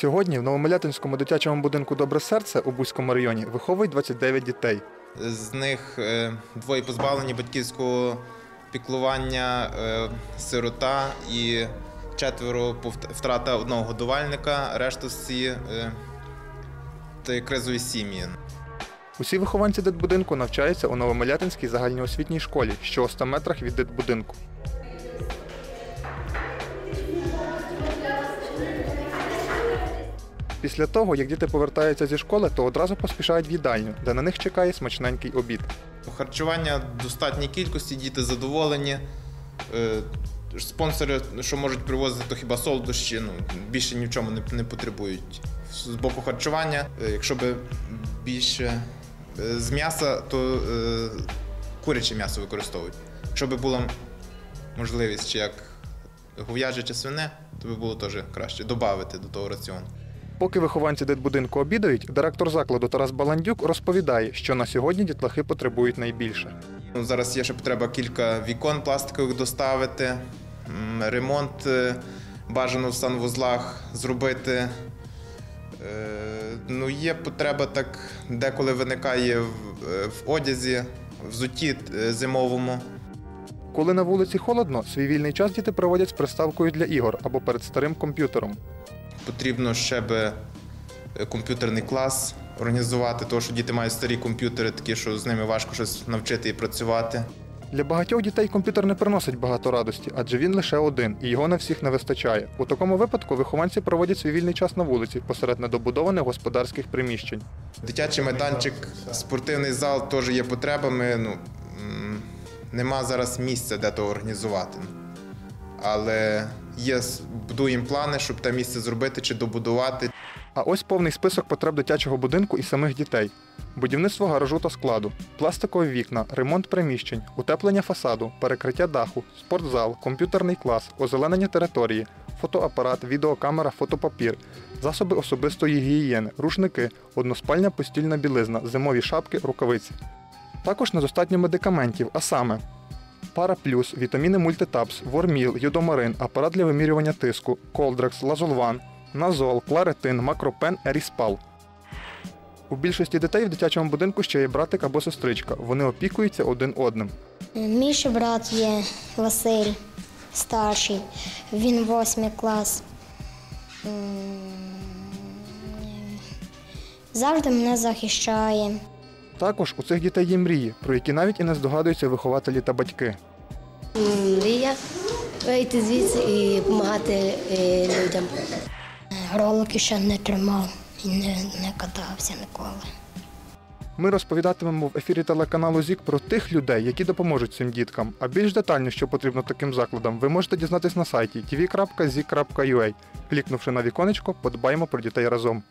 Сьогодні в Новомилятинському дитячому будинку Добре серце у Бузькому районі виховують 29 дітей. З них е, двоє позбавлені батьківського піклування, е, сирота і четверо втрата одного годувальника, решта всі е, кризові сім'ї. Усі вихованці дитбудинку навчаються у Новомилятинській загальноосвітній школі, що у 100 метрах від дитбудинку. Після того, як діти повертаються зі школи, то одразу поспішають в їдальню, де на них чекає смачненький обід. Харчування в достатній кількості, діти задоволені. Е, Спонсори, що можуть привозити, то хіба солодощі, ну, більше ні в чому не, не потребують. З боку харчування, е, якщо б більше е, з м'яса, то е, куряче м'ясо використовують. Якщо б була можливість, чи як говяже чи свине, то би було теж краще додати до того раціону. Поки вихованці дитбудинку обідають, директор закладу Тарас Баландюк розповідає, що на сьогодні дітлахи потребують найбільше. Ну, Зараз є ще потреба кілька вікон пластикових доставити, ремонт е, бажано в санвузлах зробити. Е, Ну, є потреба так, деколи виникає в, е, в одязі, взутті зимовому. Коли на вулиці холодно, свій вільний час діти проводять з приставкою для ігор або перед старим комп'ютером. Потрібно ще би е, комп'ютерний клас організувати, тому що діти мають старі комп'ютери, такі, що з ними важко щось навчити і працювати. Для багатьох дітей комп'ютер не приносить багато радості, адже він лише один, і його на всіх не вистачає. У такому випадку вихованці проводять свій вільний час на вулиці посеред недобудованих господарських приміщень. Дитячий майданчик, спортивний зал теж є потребами. Ну, нема зараз місця, де то організувати. Але є, будуємо плани, щоб те місце зробити чи добудувати. А ось повний список потреб дитячого будинку і самих дітей: будівництво гаражу та складу, пластикові вікна, ремонт приміщень, утеплення фасаду, перекриття даху, спортзал, комп'ютерний клас, озеленення території, фотоапарат, відеокамера, фотопапір, засоби особистої гігієни, рушники, односпальня постільна білизна, зимові шапки, рукавиці. Також недостатньо медикаментів, а саме Пара плюс, вітаміни мультитапс, ворміл, юдомарин, апарат для вимірювання тиску, колдрекс, лазолван, назол, кларетин, макропен, еріспал. У більшості дітей в дитячому будинку ще є братик або сестричка. Вони опікуються один одним. Мій ще брат є Василь, старший, він восьмий клас. Завжди мене захищає. Також у цих дітей є мрії, про які навіть і не здогадуються вихователі та батьки. Мрія вийти звідси і допомагати е, людям. Ролики ще не тримав і не, не катався ніколи. Ми розповідатимемо в ефірі телеканалу ЗІК про тих людей, які допоможуть цим діткам. А більш детально, що потрібно таким закладам, ви можете дізнатись на сайті tv.zik.ua. Клікнувши на віконечко, подбаємо про дітей разом.